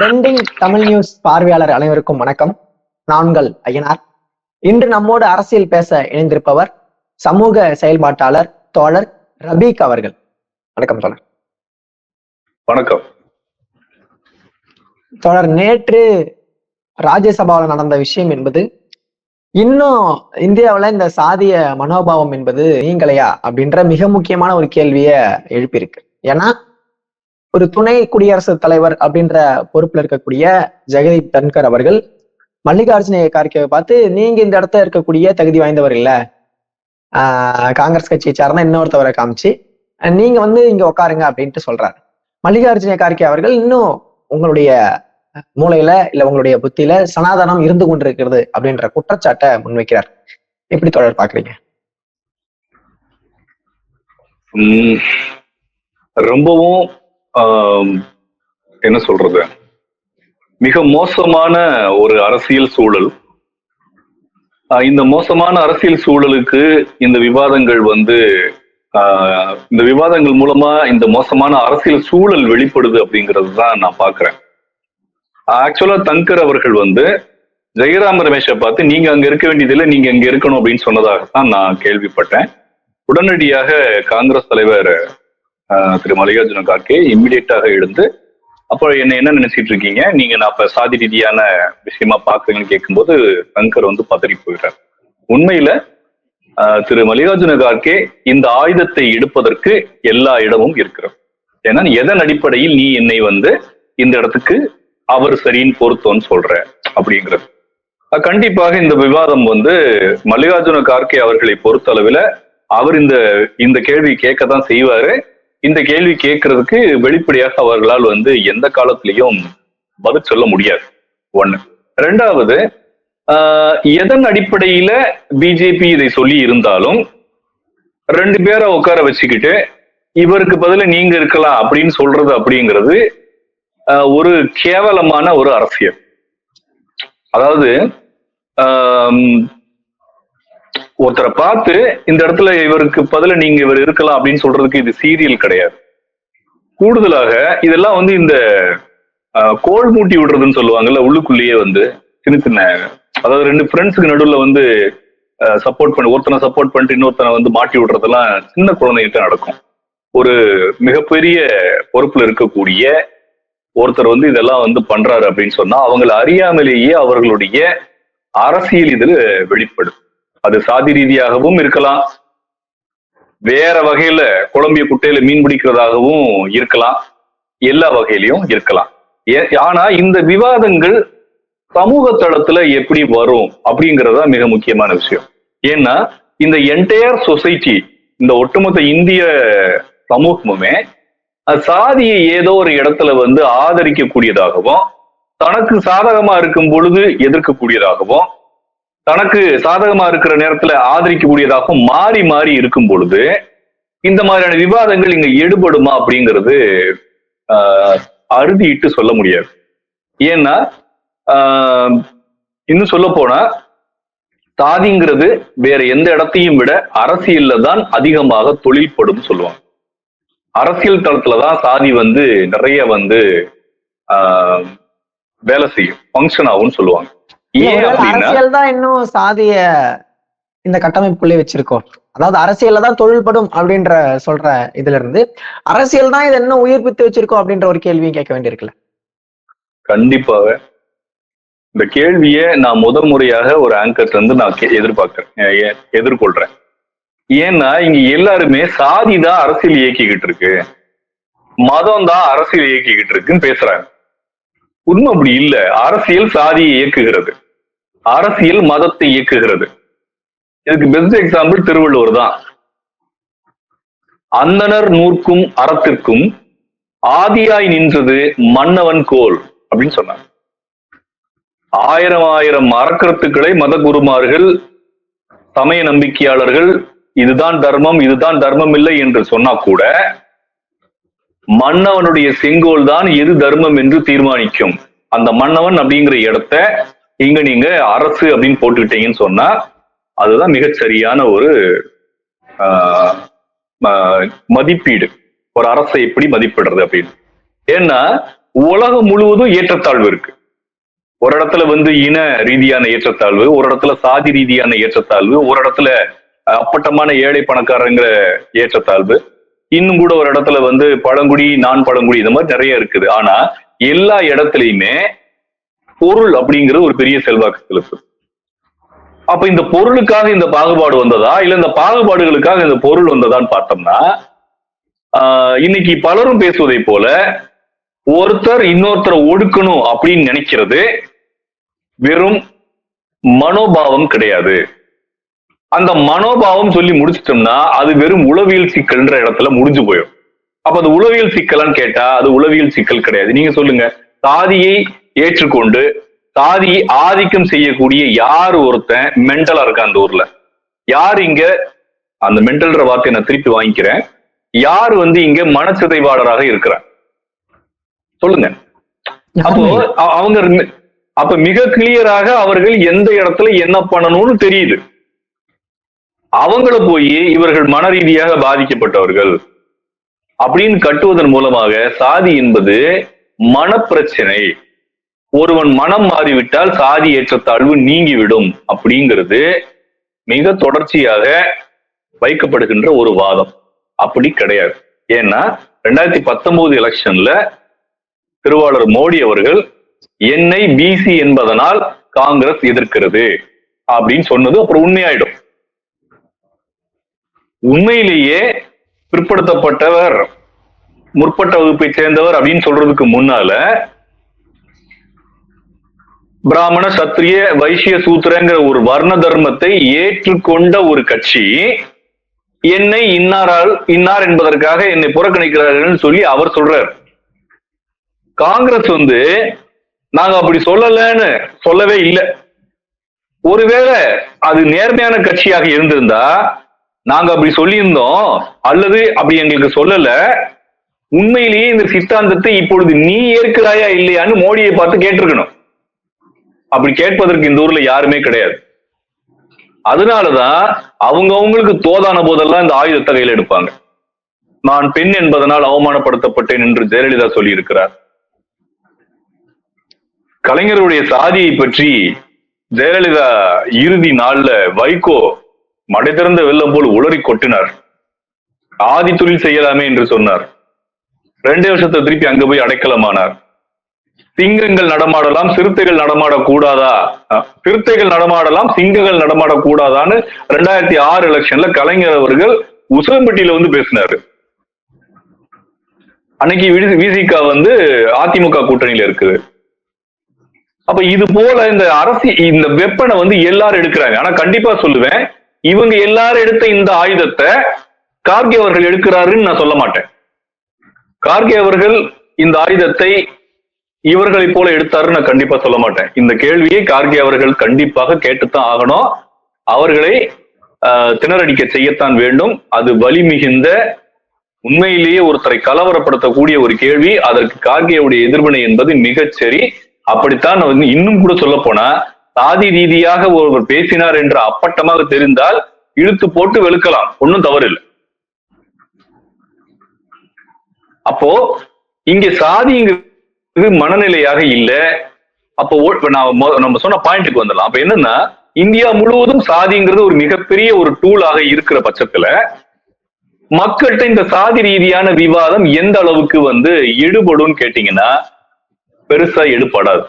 Trending Tamil news பார்வையாளர் அனைவருக்கும் வணக்கம். நான் உங்கள் ஐயனார் இன்று நம்மோடு அரசியல் பேச இணைந்திருப்பவர் சமூக செயல்பாட்டாளர் தோழர் ரபீக் அவர்கள். வணக்கம் தோழர். வணக்கம். தோழர் நேற்று ராஜ்யசபாவில் நடந்த விஷயம் என்பது இன்னும் இந்தியாவுல இந்த சாதிய மனோபாவம் என்பது நீங்களையா அப்படின்ற மிக முக்கியமான ஒரு கேள்விய எழுப்பியிருக்கு. ஏன்னா ஒரு துணை குடியரசுத் தலைவர் அப்படின்ற பொறுப்புல இருக்கக்கூடிய ஜெகதீப் தன்கர் அவர்கள் மல்லிகார்ஜுன கார்கேவை பார்த்து நீங்க இந்த இடத்துல இருக்கக்கூடிய தகுதி வாய்ந்தவர் இல்ல. ஆஹ் காங்கிரஸ் கட்சியை சார்ந்த இன்னொருத்தவரை காமிச்சு நீங்க வந்து இங்க உட்காருங்க அப்படின்ட்டு சொல்றாரு. மல்லிகார்ஜுன கார்கே அவர்கள் இன்னும் உங்களுடைய மூளையில இல்ல உங்களுடைய புத்தியில சனாதனம் இருந்து கொண்டிருக்கிறது அப்படின்ற குற்றச்சாட்டை முன்வைக்கிறார். எப்படி தொடர் பாக்குறீங்க ரொம்பவும் என்ன சொல்றது? மிக மோசமான ஒரு அரசியல் சூழல். இந்த மோசமான அரசியல் சூழலுக்கு இந்த விவாதங்கள் வந்து ஆஹ் இந்த விவாதங்கள் மூலமா இந்த மோசமான அரசியல் சூழல் வெளிப்படுது அப்படிங்கிறது தான் நான் பாக்குறேன். ஆக்சுவலா தங்கர் அவர்கள் வந்து ஜெயராம ரமேஷை பார்த்து நீங்க அங்க இருக்க வேண்டியதில்லை நீங்க இங்க இருக்கணும் அப்படின்னு சொன்னதாகத்தான் நான் கேள்விப்பட்டேன். உடனடியாக காங்கிரஸ் தலைவர் திரு மல்லிகார்ஜுன கார்கே இம்மிடியட்டாக எழுந்து அப்போ என்ன என்ன நினைச்சிட்டு இருக்கீங்க? நீங்க நான் அப்ப சாதி ரீதியான விஷயமா பாக்குறீங்கன்னு கேட்கும்போது சங்கர் வந்து பதறி போயிடுறார். உண்மையில ஆஹ், திரு மல்லிகார்ஜுன கார்கே இந்த ஆயுதத்தை எடுப்பதற்கு எல்லா இடமும் இருக்கிறது ஏன்னா எதன் அடிப்படையில் நீ என்னை வந்து இந்த இடத்துக்கு அவர் சரின்னு பொருத்தோன்னு சொல்ற அப்படிங்கிறது. கண்டிப்பாக இந்த விவாதம் வந்து மல்லிகார்ஜுன கார்கே அவர்களை பொறுத்த அளவுல அவர் இந்த இந்த கேள்வி கேட்க தான் செய்வாரு. இந்த கேள்வி கேட்கறதுக்கு வெளிப்படையாக அவர்களால் வந்து எந்த காலத்திலையும் பதில் சொல்ல முடியாது. ஒண்ணு. ரெண்டாவது எதன் அடிப்படையில பிஜேபி இதை சொல்லி இருந்தாலும் ரெண்டு பேரை உட்கார வச்சுக்கிட்டு இவருக்கு பதில நீங்க இருக்கலாம் அப்படின்னு சொல்றது அப்படிங்கிறது ஒரு கேவலமான ஒரு அரசியல். அதாவது ஒருத்தரை பார்த்து இந்த இடத்துல இவருக்கு பதில நீங்க இவர் இருக்கலாம் அப்படின்னு சொல்றதுக்கு இது சீரியல் கிடையாது. கூடுதலாக இதெல்லாம் வந்து இந்த கோல் மூட்டி விடுறதுன்னு சொல்லுவாங்கல்ல உள்ளுக்குள்ளேயே வந்து சின்ன சின்ன அதாவது ரெண்டு ஃப்ரெண்ட்ஸுக்கு நடுவில் வந்து சப்போர்ட் பண்ணி ஒருத்தனை சப்போர்ட் பண்ணிட்டு இன்னொருத்தனை வந்து மாட்டி விடுறதெல்லாம் சின்ன குழந்தைகிட்ட நடக்கும். ஒரு மிகப்பெரிய பொறுப்புல இருக்கக்கூடிய ஒருத்தர் வந்து இதெல்லாம் வந்து பண்றாரு அப்படின்னு சொன்னா அவங்களை அறியாமலேயே அவர்களுடைய அரசியல் இதுல வெளிப்படும் அது சாதி ரீதியாகவும் இருக்கலாம். வேற வகையில குழம்பிய குட்டையில மீன் பிடிக்கிறதாகவும் இருக்கலாம். எல்லா வகையிலையும் இருக்கலாம். ஏ- ஆனா இந்த விவாதங்கள் சமூக தளத்துல எப்படி வரும் அப்படிங்கறதா மிக முக்கியமான விஷயம். ஏன்னா இந்த என்டையர் சொசைட்டி இந்த ஒட்டுமொத்த இந்திய சமூகமுமே சாதியை ஏதோ ஒரு இடத்துல வந்து ஆதரிக்கக்கூடியதாகவும் தனக்கு சாதகமா இருக்கும் பொழுது எதிர்க்கக்கூடியதாகவும் தனக்கு சாதகமா இருக்கிற நேரத்துல ஆதரிக்கக்கூடியதாகவும் மாறி மாறி இருக்கும் பொழுது இந்த மாதிரியான விவாதங்கள் இங்க எடுபடுமா அப்படிங்கிறது அறுதியிட்டு சொல்ல முடியாது. ஏன்னா இன்னும் சொல்ல போனா சாதிங்கிறது வேற எந்த இடத்தையும் விட அரசியல்ல தான் அதிகமாக தொழில்படும் சொல்லுவாங்க. அரசியல் தளத்துலதான் சாதி வந்து நிறைய வந்து வேலை செய்யும் ஃபங்க்ஷன் ஆகும்னு சொல்லுவாங்க. அரசியல் தான் இன்னும் சாதிய இந்த கட்டமைப்புக்குள்ளே வச்சிருக்கோம். அதாவது அரசியல்ல தான் தொழில்படும் அப்படின்ற சொல்ற இதுல இருந்து அரசியல் தான் இதை இன்னும் உயிர்ப்பித்து வச்சிருக்கோம் அப்படின்ற ஒரு கேள்வியும் கேட்க வேண்டியிருக்குல்ல? கண்டிப்பாக. இந்த கேள்வியை நான் முதல் முறையாக ஒரு ஆங்கர்ல இருந்து நான் எதிர்பார்க்கிறேன் எதிர்கொள்றேன். ஏன்னா இங்க எல்லாருமே சாதி தான் அரசியல் இயக்கிக்கிட்டு இருக்கு. மதம் தான் அரசியல் இயக்கிக்கிட்டு இருக்குன்னு பேசுறாங்க. உண்மை அப்படி இல்ல. அரசியல் சாதியை இயக்குகிறது. அரசியல் மதத்தை இயக்குகிறது. இதுக்கு பெஸ்ட் எக்ஸாம்பிள் திருவள்ளுவர் தான். அந்தணர் நூற்கும் அறத்திற்கும் ஆதியாய் நின்றது மன்னவன் கோல் அப்படின்னு சொன்னாங்க. ஆயிரம் ஆயிரம் அறக்கருத்துக்களை மத குருமார்கள் சமய நம்பிக்கையாளர்கள் இதுதான் தர்மம் இதுதான் தர்மம் இல்லை என்று சொன்னா கூட மன்னவனுடைய செங்கோல் தான் எது தர்மம் என்று தீர்மானிக்கும். அந்த மன்னவன் அப்படிங்கிற இடத்த இங்க நீங்க அரசு அப்படின்னு போட்டுக்கிட்டீங்கன்னு சொன்னா அதுதான் மிகச்சரியான ஒரு ஆஹ், மதிப்பீடு. ஒரு அரசை எப்படி மதிப்பிடுறது அப்படின்னு. ஏன்னா உலகம் முழுவதும் ஏற்றத்தாழ்வு இருக்கு. ஒரு இடத்துல வந்து இன ரீதியான ஏற்றத்தாழ்வு ஒரு இடத்துல சாதி ரீதியான ஏற்றத்தாழ்வு ஒரு இடத்துல அப்பட்டமான ஏழை பணக்காரங்கிற ஏற்றத்தாழ்வு இன்னும் கூட ஒரு இடத்துல வந்து பழங்குடி நான் பழங்குடி இந்த மாதிரி நிறைய இருக்குது. ஆனா எல்லா இடத்துலயுமே பொருள் அப்படிங்கிறது ஒரு பெரிய செல்வாக்கு செலுத்து அப்ப இந்த பொருளுக்காக இந்த பாகுபாடு வந்ததா? இல்ல இந்த பாகுபாடுகளுக்காக இந்த பொருள் வந்ததான்னு பார்த்தோம்னா இன்னைக்கு பலரும் பேசுவதை போல ஒருத்தர் இன்னொருத்தரை ஒடுக்கணும் அப்படின்னு நினைக்கிறது வெறும் மனோபாவம் கிடையாது. அந்த மனோபாவம் சொல்லி முடிச்சிட்டோம்னா அது வெறும் உளவியல் சிக்கல்ன்ற இடத்துல முடிஞ்சு போயிடும். அப்ப அது உளவியல் சிக்கலான்னு கேட்டா அது உளவியல் சிக்கல் கிடையாது. நீங்க சொல்லுங்க. சாதியை ஏற்றுக்கொண்டு சாதி ஆதிக்கம் செய்யக்கூடிய யார் ஒருத்தன் மென்டலா இருக்கா அந்த ஊர்ல? யார் இங்க? அந்த மென்டல்ன்ற வார்த்தையை நான் திருப்பி வாங்கிக்கிறேன். யார் வந்து இங்க மனச்சிதைவாளராக இருக்கிறார்? சொல்லுங்க. அப்போ அவங்க அப்ப மிக கிளியராக அவர்கள் எந்த இடத்துல என்ன பண்ணணும்னு தெரியுது. அவங்கள போய் இவர்கள் மன ரீதியாக பாதிக்கப்பட்டவர்கள். அப்படின்னு கட்டுவதன் மூலமாக சாதி என்பது மனப்பிரச்சனை. ஒருவன் மனம் மாறிவிட்டால் சாதி ஏற்றத்தாழ்வு நீங்கிவிடும் அப்படிங்கிறது மிக தொடர்ச்சியாக வைக்கப்படுகின்ற ஒரு வாதம். அப்படி கிடையாது. ஏன்னா ரெண்டாயிரத்தி பத்தொன்பது எலெக்ஷன்ல திருவாளர் மோடி அவர்கள் என்னை பிசி என்பதனால் காங்கிரஸ் எதிர்க்கிறது அப்படின்னு சொன்னது அப்புறம் உண்மையாயிடும். உண்மையிலேயே பிற்படுத்தப்பட்டவர் முற்பட்ட வகுப்பை சேர்ந்தவர் அப்படின்னு சொல்றதுக்கு முன்னால பிராமண சத்திரிய வைசிய சூத்திரங்கிற ஒரு வர்ண தர்மத்தை ஏற்றுக்கொண்ட ஒரு கட்சி என்னை இன்னாரால் இன்னார் என்பதற்காக என்னை புறக்கணிக்கிறார்கள் சொல்லி அவர் சொல்றார். காங்கிரஸ் வந்து நாங்க அப்படி சொல்லலன்னு சொல்லவே இல்லை. ஒருவேளை அது நேர்மையான கட்சியாக இருந்திருந்தா நாங்க அப்படி சொல்லியிருந்தோம் அல்லது அப்படி எங்களுக்கு சொல்லல உண்மையிலேயே இந்த சித்தாந்தத்தை இப்பொழுது நீ ஏற்கிறாயா இல்லையான்னு மோடியை பார்த்து கேட்டிருக்கணும். அப்படி கேட்பதற்கு இந்த ஊர்ல யாருமே கிடையாது. அதனாலதான் அவங்க அவங்களுக்கு தோதான போதெல்லாம் இந்த ஆயுதத்தை கையில எடுப்பாங்க. நான் பெண் என்பதனால் அவமானப்படுத்தப்பட்டேன் என்று ஜெயலலிதா சொல்லியிருக்கிறார். கலைஞருடைய சாதியை பற்றி ஜெயலலிதா இறுதி நாள்ல வைகோ மடை திறந்த வெள்ளம் போல் உளறி கொட்டினார். ஆதி தொழில் செய்யலாமே என்று சொன்னார். ரெண்டு வருஷத்தை திருப்பி அங்க போய் அடைக்கலமானார். சிங்கங்கள் நடமாடலாம் சிறுத்தைகள் நடமாடக்கூடாதா? சிறுத்தைகள் நடமாடலாம் சிங்கங்கள் நடமாடக்கூடாதான்னு ரெண்டாயிரத்தி ஆறு எலெக்ஷன்ல கலைஞர் அவர்கள் உசிலம்பட்டியில வந்து பேசினாரு. அன்னைக்கு விசிகா வந்து அதிமுக கூட்டணியில இருக்குது. அப்ப இது போல இந்த அரசு இந்த வெப்பனை வந்து எல்லாரும் எடுக்கிறாங்க. ஆனா கண்டிப்பா சொல்லுவேன் இவங்க எல்லாரும் எடுத்த இந்த ஆயுதத்தை கார்கே அவர்கள் எடுக்கிறாருன்னு நான் சொல்ல மாட்டேன். கார்கே அவர்கள் இந்த ஆயுதத்தை இவர்களை போல எடுத்தாருன்னு நான் கண்டிப்பா சொல்ல மாட்டேன். இந்த கேள்வியை கார்கே அவர்கள் கண்டிப்பாக கேட்டுத்தான் ஆகணும். அவர்களை ஆஹ், திணறடிக்க செய்யத்தான் வேண்டும். அது வலி மிகுந்த உண்மையிலேயே ஒருத்தரை கலவரப்படுத்தக்கூடிய ஒரு கேள்வி. அதற்கு கார்கேவுடைய எதிர்வினை என்பது மிகச்சரி அப்படித்தான் வந்து இன்னும் கூட சொல்ல போனா சாதி ரீதியாக ஒருவர் பேசினார் என்று அப்பட்டமாக தெரிந்தால் இழுத்து போட்டு வெளுக்கலாம். ஒன்றும் தவறு இல்லை அப்போ இங்க சாதிங்கிறது மனநிலையாக இல்ல. அப்போ நம்ம சொன்ன பாயிண்ட்டுக்கு வந்துடலாம். அப்ப என்னன்னா இந்தியா முழுவதும் சாதிங்கிறது ஒரு மிகப்பெரிய ஒரு டூலாக இருக்கிற பட்சத்துல மக்கள்கிட்ட இந்த சாதி ரீதியான விவாதம் எந்த அளவுக்கு வந்து எடுபடும் கேட்டீங்கன்னா பெருசா எடுபடாது.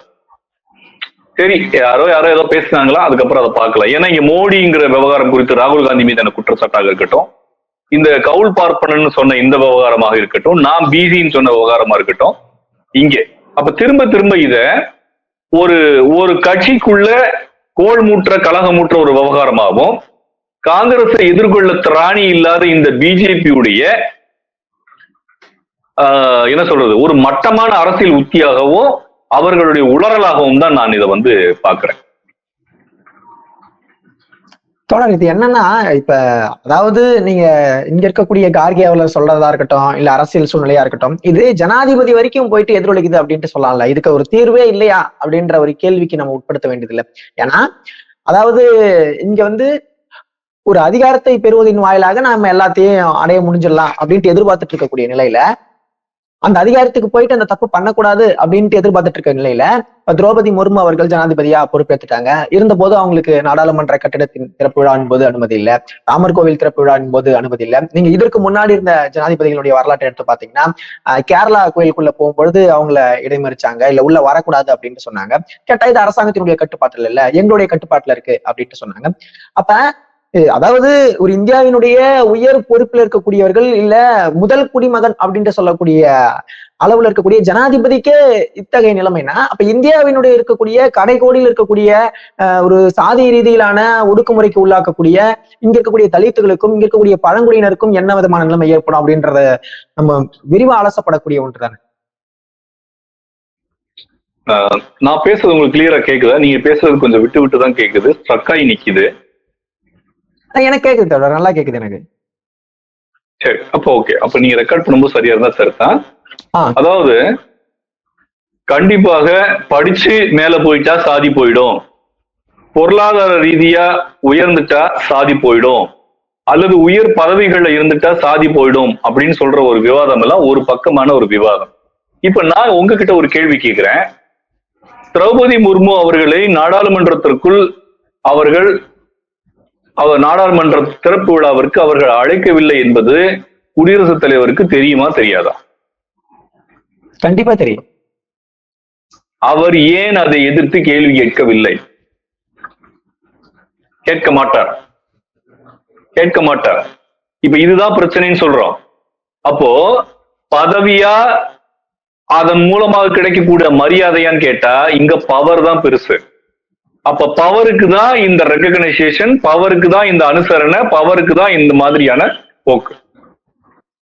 சரி யாரோ யாரோ ஏதோ பேசினாங்களா? அதுக்கப்புறம் அதை பார்க்கல ஏன்னா இங்க மோடிங்கிற விவகாரம் குறித்து ராகுல் காந்தி மீதான குற்றச்சாட்டாக இருக்கட்டும் இந்த கவுல் பார்ப்பனன்னு சொன்ன இந்த விவகாரமாக இருக்கட்டும் நான் பிசின்னு சொன்ன விவகாரமா இருக்கட்டும் இங்கே. அப்ப திரும்ப திரும்ப இத ஒரு ஒரு கட்சிக்குள்ள கோல் மூற்ற கலகமூற்ற ஒரு விவகாரமாகவும் காங்கிரஸை எதிர்கொள்ள திராணி இல்லாத இந்த பிஜேபியுடைய என்ன சொல்றது ஒரு மட்டமான அரசியல் உத்தியாகவும் அவர்களுடைய உளறலாகவும் தான் நான் இதை வந்து பாக்குறேன் தொடர் இது என்னன்னா இப்ப அதாவது நீங்க இங்க இருக்கக்கூடிய கார்கே சொல்றதா இருக்கட்டும் இல்ல அரசியல் சூழ்நிலையா இருக்கட்டும் இது ஜனாதிபதி வரைக்கும் போயிட்டு எதிரொலிக்குது அப்படின்ட்டு சொல்லலாம்ல. இதுக்கு ஒரு தீர்வே இல்லையா அப்படின்ற ஒரு கேள்விக்கு நம்ம உட்படுத்த வேண்டியது இல்லை ஏன்னா அதாவது இங்க வந்து ஒரு அதிகாரத்தை பெறுவதின் வாயிலாக நாம எல்லாத்தையும் அடைய முடிஞ்சிடலாம் அப்படின்ட்டு எதிர்பார்த்துட்டு இருக்கக்கூடிய நிலையில அந்த அதிகாரத்துக்கு போயிட்டு அந்த தப்பு பண்ணக்கூடாது அப்படின்ட்டு எதிர்பார்த்துட்டு இருக்க நிலையில திரௌபதி முர்மு அவர்கள் ஜனாதிபதியா பொறுப்பேற்றுட்டாங்க இருந்த போது அவங்களுக்கு நாடாளுமன்ற கட்டிடத்தின் திறப்பு விழா போது அனுமதி இல்ல. ராமர் கோவில் திறப்பு விழா போது அனுமதி இல்ல. நீங்க இதற்கு முன்னாடி இருந்த ஜனாதிபதிகளுடைய வரலாற்றை எடுத்து பாத்தீங்கன்னா கேரளா கோயிலுக்குள்ள போகும்பொழுது அவங்கள இடைமறிச்சாங்க. இல்ல உள்ள வரக்கூடாது அப்படின்னு சொன்னாங்க. கேட்டா இது அரசாங்கத்தினுடைய கட்டுப்பாட்டுல இல்ல எங்களுடைய கட்டுப்பாட்டுல இருக்கு அப்படின்ட்டு சொன்னாங்க. அப்ப அதாவது ஒரு இந்தியாவினுடைய உயர் பொறுப்பில் இருக்கக்கூடியவர்கள் இல்ல முதல் குடிமகன் அப்படின்ட்டு சொல்லக்கூடிய அளவுல இருக்கக்கூடிய ஜனாதிபதிக்கே இத்தகைய நிலைமைனா அப்ப இந்தியாவினுடைய இருக்கக்கூடிய கடைகோடியில் இருக்கக்கூடிய ஒரு சாதி ரீதியிலான ஒடுக்குமுறைக்கு உள்ளாக்கக்கூடிய இங்க இருக்கக்கூடிய தலித்துகளுக்கும் இங்க இருக்கக்கூடிய பழங்குடியினருக்கும் என்ன விதமான நிலைமை ஏற்படும் அப்படின்றத நம்ம விரிவா அலசப்படக்கூடிய ஒன்று தானே நான் பேசுறது உங்களுக்கு கிளியரா கேக்குதா? நீங்க பேசுறது கொஞ்சம் விட்டு விட்டு தான் கேக்குது ஸ்ட்ரக்காய் நிக்குது. எனக்கு கேக்குது தோழர். நல்லா கேக்குது எனக்கு. சரி அப்போ ஓகே அப்ப நீங்க ரெக்கார்ட் பண்ணும்போது சரியா இருந்தா சரி தான். அதாவது கண்டிப்பாக படிச்சு மேல போயிட்டா சாதி போயிடும். பொருளாதார ரீதியா உயர்ந்துட்டா சாதி போயிடும். அல்லது உயர் பதவிகள்ல இருந்துட்டா சாதி போயிடும் அப்படின்னு சொல்ற ஒரு விவாதம் எல்லாம் ஒரு பக்கமான ஒரு விவாதம். இப்ப நான் உங்ககிட்ட ஒரு கேள்வி கேட்கிறேன் திரௌபதி முர்மு அவர்களை நாடாளுமன்றத்திற்குள் அவர்கள் அவர் நாடாளுமன்ற திறப்பு விழாவிற்கு அவர்கள் அழைக்கவில்லை என்பது குடியரசுத் தலைவருக்கு தெரியுமா தெரியாதா? கண்டிப்பா தெரியும். அவர் ஏன் அதை எதிர்த்து கேள்வி கேட்கவில்லை? கேட்க மாட்டார். கேட்க மாட்டார். இப்ப இதுதான் பிரச்சனைன்னு சொல்றோம். அப்போ பதவியா அதன் மூலமாக கிடைக்கக்கூடிய மரியாதையான்னு கேட்டா இங்க பவர் தான் பெருசு. அப்ப பவருக்கு தான் இந்த ரெக்கக்னைசேஷன் பவருக்கு தான் இந்த அனுசரணை பவருக்கு தான் இந்த மாதிரியான போக்கு.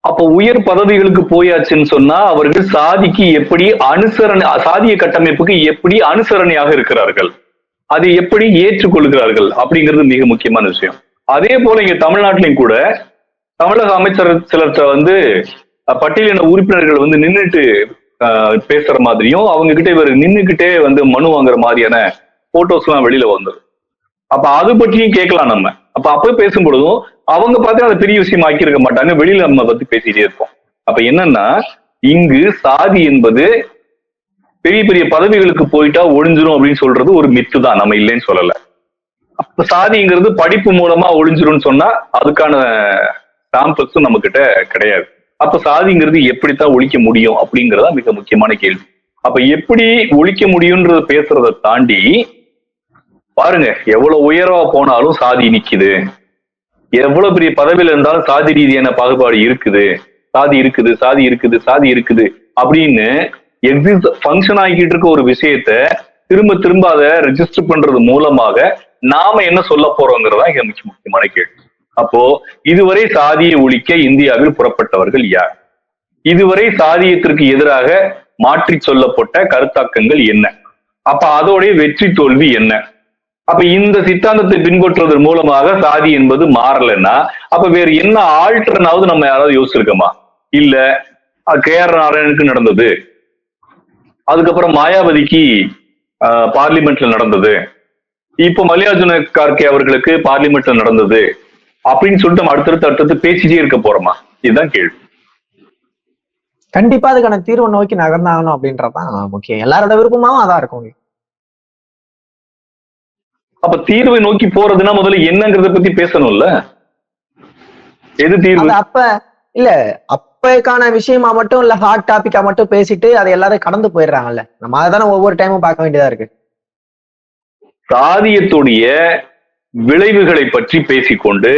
அப்ப உயர் பதவிகளுக்கு போயாச்சுன்னு சொன்னா அவர்கள் சாதிக்கு எப்படி அனுசரணை சாதிய கட்டமைப்புக்கு எப்படி அனுசரணையாக இருக்கிறார்கள்? அதை எப்படி ஏற்றுக்கொள்கிறார்கள்? அப்படிங்கிறது மிக முக்கியமான விஷயம். அதே போல இங்க தமிழ்நாட்டிலையும் கூட தமிழக அமைச்சர் சிலர்கிட்ட வந்து பட்டியலின உறுப்பினர்கள் வந்து நின்னுட்டு பேசுற மாதிரியும் அவங்க கிட்ட இவர் நின்றுகிட்டே வந்து மனு வாங்குற மாதிரியான போட்டோஸ் எல்லாம் வெளியில வந்தது. அப்ப அது பற்றியும் கேட்கலாம் நம்ம. அப்ப அப்ப பேசும் பொழுதும் அவங்க பார்த்து அதை பெரிய விஷயம் ஆக்கி இருக்க மாட்டாங்க. வெளியில நம்ம பத்தி பேசிட்டே இருப்போம். அப்ப என்னன்னா இங்கு சாதி என்பது பெரிய பெரிய பதவிகளுக்கு போயிட்டா ஒழிஞ்சிரும் அப்படின்னு சொல்றது ஒரு மித்து தான். நம்ம இல்லைன்னு சொல்லல. அப்ப சாதிங்கிறது படிப்பு மூலமா ஒழிஞ்சிரும்னு சொன்னா அதுக்கான சாம்பிள்ஸும் நம்ம கிட்ட கிடையாது. அப்ப சாதிங்கிறது எப்படித்தான் ஒழிக்க முடியும் அப்படிங்கறதா மிக முக்கியமான கேள்வி. அப்ப எப்படி ஒழிக்க முடியும்ன்றத பேசுறதை தாண்டி பாருங்க எவ்வளவு உயர்வா போனாலும் சாதி நிக்குது. எவ்வளவு பெரிய பதவியில இருந்தாலும் சாதி ரீதியான பாகுபாடு இருக்குது. சாதி இருக்குது சாதி இருக்குது சாதி இருக்குது அப்படின்னு எக்ஸிஸ்ட் ஃபங்க்ஷன் ஆகிட்டு இருக்க ஒரு விஷயத்த திரும்ப திரும்ப அதை ரெஜிஸ்டர் பண்றது மூலமாக நாம என்ன சொல்ல போறோங்கிறதா இங்க மிக முக்கியமான கேள்வி. அப்போ இதுவரை சாதியை ஒழிக்க இந்தியாவில் புறப்பட்டவர்கள் யார்? இதுவரை சாதியத்திற்கு எதிராக மாற்றி சொல்லப்பட்ட கருத்தாக்கங்கள் என்ன? அப்ப அதோடைய வெற்றி தோல்வி என்ன? அப்ப இந்த சித்தாந்தத்தை பின்பற்றுவதன் மூலமாக சாதி என்பது மாறலைன்னா அப்ப வேற என்ன ஆல்டர்னாவது நம்ம யாராவது யோசிச்சிருக்கோமா? இல்ல கே ஆர் நாராயணனுக்கு நடந்தது. அதுக்கப்புறம் மாயாவதிக்கு ஆஹ், பார்லிமெண்ட்ல நடந்தது. இப்போ மல்லிகார்ஜுன கார்கே அவர்களுக்கு பார்லிமெண்ட்ல நடந்தது. அப்படின்னு சொல்லிட்டு நம்ம அடுத்தடுத்து அடுத்தடுத்து பேசிட்டே இருக்க போறோமா? இதுதான் கேள்வி. கண்டிப்பா அதுக்கான தீர்வை நோக்கி நகர்ந்தாகணும் அப்படின்றதான் முக்கியம். எல்லாரோட விருப்பமாவும் அதான் இருக்கும் அப்ப தீர்வை நோக்கி போறதுன்னா முதல்ல என்னங்கிறத பத்தி பேசணும்ல? எது தீர்வு? அப்ப இல்ல அப்பக்கான விஷயமா மட்டும் இல்ல ஹாட் டாபிக்கா மட்டும் பேசிட்டு அதை எல்லாரும் கடந்து போயிடுறாங்கல்ல. நம்ம அதானே ஒவ்வொரு டைமும் பார்க்க வேண்டியதா இருக்கு. சாதியத்துடைய விளைவுகளை பற்றி பேசிக்கொண்டு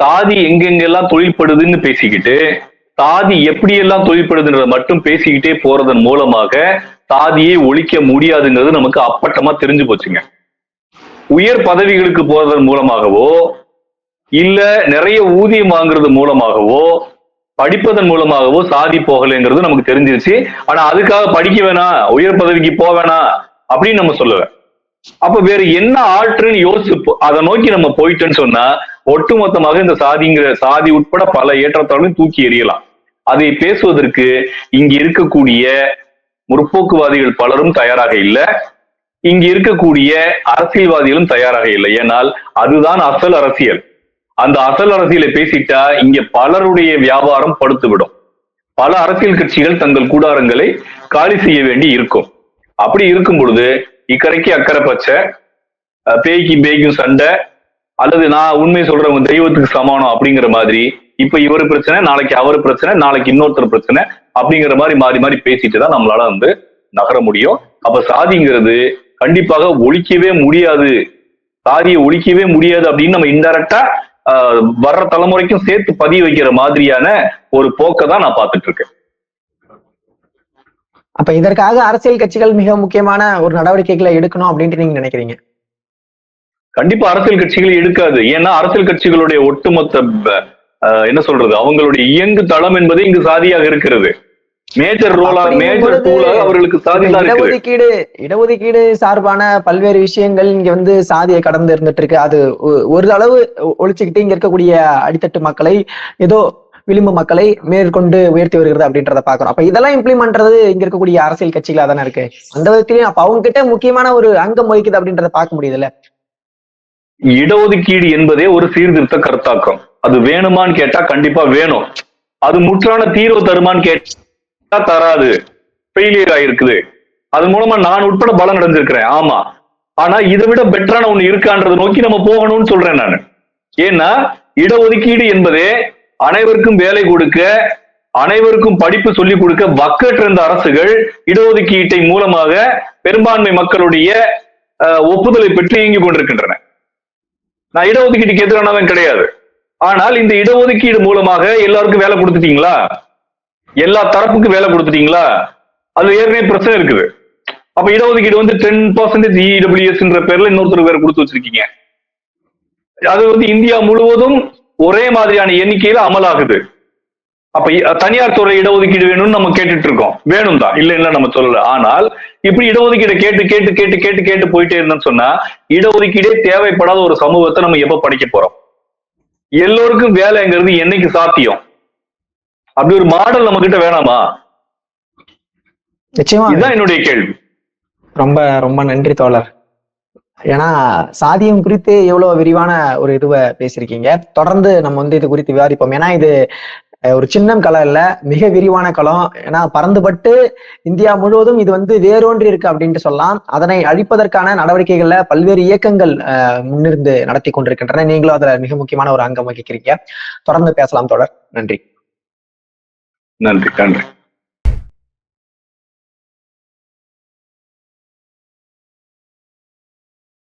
சாதி எங்கெங்கெல்லாம் தொழில்படுதுன்னு பேசிக்கிட்டு சாதி எப்படியெல்லாம் தொழில்படுதுன்றத மட்டும் பேசிக்கிட்டே போறதன் மூலமாக சாதியை ஒழிக்க முடியாதுங்கிறது நமக்கு அப்பட்டமா தெரிஞ்சு போச்சுங்க. உயர் பதவிகளுக்கு போவதன் மூலமாகவோ இல்ல நிறைய ஊதியம் வாங்குறது மூலமாகவோ படிப்பதன் மூலமாகவோ சாதி போகலைங்கிறது நமக்கு தெரிஞ்சிருச்சு. ஆனா அதுக்காக படிக்க வேணாம் உயர் பதவிக்கு போக வேணாம் அப்படின்னு நம்ம சொல்லுவேன் அப்ப வேற என்ன ஆற்றுன்னு யோசிச்சு அதை நோக்கி நம்ம போயிட்டோன்னு சொன்னா ஒட்டுமொத்தமாக இந்த சாதிங்கிற சாதி உட்பட பல ஏற்றத்தாழ்வையும் தூக்கி எறியலாம். அதை பேசுவதற்கு இங்க இருக்கக்கூடிய முற்போக்குவாதிகள் பலரும் தயாராக இல்லை. இங்கு இருக்கக்கூடிய அரசியல்வாதிகளும் தயாராக இல்லை. ஏனால் அதுதான் அசல் அரசியல். அந்த அசல் அரசியலை பேசிட்டா இங்க பலருடைய வியாபாரம் படுத்துவிடும். பல அரசியல் கட்சிகள் தங்கள் கூடாரங்களை காலி செய்ய வேண்டி இருக்கும். அப்படி இருக்கும் பொழுது இக்கரைக்கு அக்கறை பச்சை அஹ் பேய்க்கு பேய்க்கும் சண்டை அல்லது நான் உண்மை சொல்றவங்க தெய்வத்துக்கு சமானம் அப்படிங்கிற மாதிரி இப்ப இவர் பிரச்சனை நாளைக்கு அவர் பிரச்சனை நாளைக்கு இன்னொருத்தர் பிரச்சனை அப்படிங்கிற மாதிரி மாறி மாறி பேசிட்டு தான் நம்மளால வந்து நகர முடியும். அப்ப சாதிங்கிறது கண்டிப்பாக ஒழிக்கவே முடியாது. சாதியை ஒழிக்கவே முடியாது அப்படின்னு நம்ம இன்டெரக்டா வர்ற தலைமுறைக்கும் சேர்த்து பதிய வைக்கிற மாதிரியான ஒரு போக்கை தான் நான் பார்த்துட்டு இருக்கேன். அப்ப இதற்காக அரசியல் கட்சிகள் மிக முக்கியமான ஒரு நடவடிக்கைகளை எடுக்கணும் அப்படின்ட்டு நீங்க நினைக்கிறீங்க? கண்டிப்பா அரசியல் கட்சிகள் எடுக்காது. ஏன்னா அரசியல் கட்சிகளுடைய ஒட்டுமொத்த என்ன சொல்றது? அவங்களுடைய இயங்கு தளம் என்பது இங்கு சாதியாக இருக்கிறது. மேஜர் ரோலா மேஜர் டூலாக அவர்களுக்கு சாதி தான் இருக்குது. இடஒதுக்கீடு இடஒதுக்கீடு சார்பான பல்வேறு விஷயங்கள் இங்க வந்து சாதியை கடந்து இருந்துட்டு இருக்கு அது ஒரு அளவு ஒழிச்சுக்கிட்டு இங்க இருக்கக்கூடிய அடித்தட்டு மக்களை ஏதோ விளிம்பு மக்களை மேற்கொண்டு உயர்த்தி வருகிறது அப்படின்றத பாக்குறோம் அப்ப இதெல்லாம் இம்ப்ளிமெண்ட் பண்றது இங்க இருக்கக்கூடிய அரசியல் கட்சிகளா தானே இருக்கு. அந்த விதத்திலயும் அப்ப அவங்க கிட்ட முக்கியமான ஒரு அங்கம் வகிக்குது அப்படின்றத பார்க்க முடியுதுல்ல? இடஒதுக்கீடு என்பதே ஒரு சீர்திருத்த கருத்தாக்கம். அது வேணுமான்னு கேட்டா கண்டிப்பா வேணும். அது முற்றான தீர்வு தருமான்னு கேட்டா தராது. ஃபெயிலியர் ஆயிருக்குது. அது மூலமா நான் உட்பட பலம் அடைஞ்சிருக்கிறேன். ஆமா. ஆனா இதை விட பெட்டரான ஒண்ணு இருக்கான்றதை நோக்கி நம்ம போகணும்னு சொல்றேன் நான். ஏன்னா இடஒதுக்கீடு என்பதே அனைவருக்கும் வேலை கொடுக்க அனைவருக்கும் படிப்பு சொல்லிக் கொடுக்க வக்கற்றிருந்த அரசுகள் இடஒதுக்கீட்டை மூலமாக பெரும்பான்மை மக்களுடைய ஒப்புதலை பெற்று இயங்கி கொண்டிருக்கின்றன. நான் இடஒதுக்கீட்டுக்கு எதிரானவன் கிடையாது. ஆனால் இந்த இடஒதுக்கீடு மூலமாக எல்லாருக்கும் வேலை கொடுத்துட்டீங்களா? எல்லா தரப்புக்கும் வேலை கொடுத்துட்டீங்களா? அது ஏற்கனவே பிரச்சனை இருக்குது. அப்ப இடஒதுக்கீடு வந்து டென் பர்சன்டேஜ் இடபிள்யூஎஸ்ன்ற பேர்ல இன்னொருத்தர் வேற கொடுத்து வச்சிருக்கீங்க. அது வந்து இந்தியா முழுவதும் ஒரே மாதிரியான எண்ணிக்கையில அமலாகுது. அப்ப தனியார் துறை இடஒதுக்கீடு வேணும்னு நம்ம கேட்டுட்டு இருக்கோம் வேணும் தான். இல்ல இல்ல நம்ம சொல்லல. ஆனால் இப்படி இடஒதுக்கீடு கேட்டு கேட்டு கேட்டு கேட்டு கேட்டு போயிட்டே இருந்தோம்னு சொன்னா இடஒதுக்கீடே தேவைப்படாத ஒரு சமூகத்தை நம்ம எப்ப படிக்க போறோம்? எல்லோருக்கும் வேலைங்கிறது என்னைக்கு சாத்தியம்? அப்படி ஒரு மாடல் நம்ம கிட்ட வேணாமா? நிச்சயமா. இதுதான் என்னுடைய கேள்வி. ரொம்ப ரொம்ப நன்றி தோழர். ஏன்னா சாதியம் குறித்து எவ்வளவு விரிவான ஒரு இதுவை பேசியிருக்கீங்க. தொடர்ந்து நம்ம வந்து இது குறித்து விவாதிப்போம். ஏன்னா இது ஒரு சின்னம் களம் இல்ல மிக விரிவான களம் ஏன்னா பறந்துபட்டு இந்தியா முழுவதும் இது வந்து வேரூன்றி இருக்கு அப்படின்ட்டு சொல்லலாம். அதனை அழிப்பதற்கான நடவடிக்கைகள்ல பல்வேறு இயக்கங்கள் அஹ், முன்னிருந்து நடத்தி கொண்டிருக்கின்றன. நீங்களும் அதுல மிக முக்கியமான ஒரு அங்கம் வகிக்கிறீங்க. தொடர்ந்து பேசலாம் தோழர். நன்றி. நன்றி நன்றி.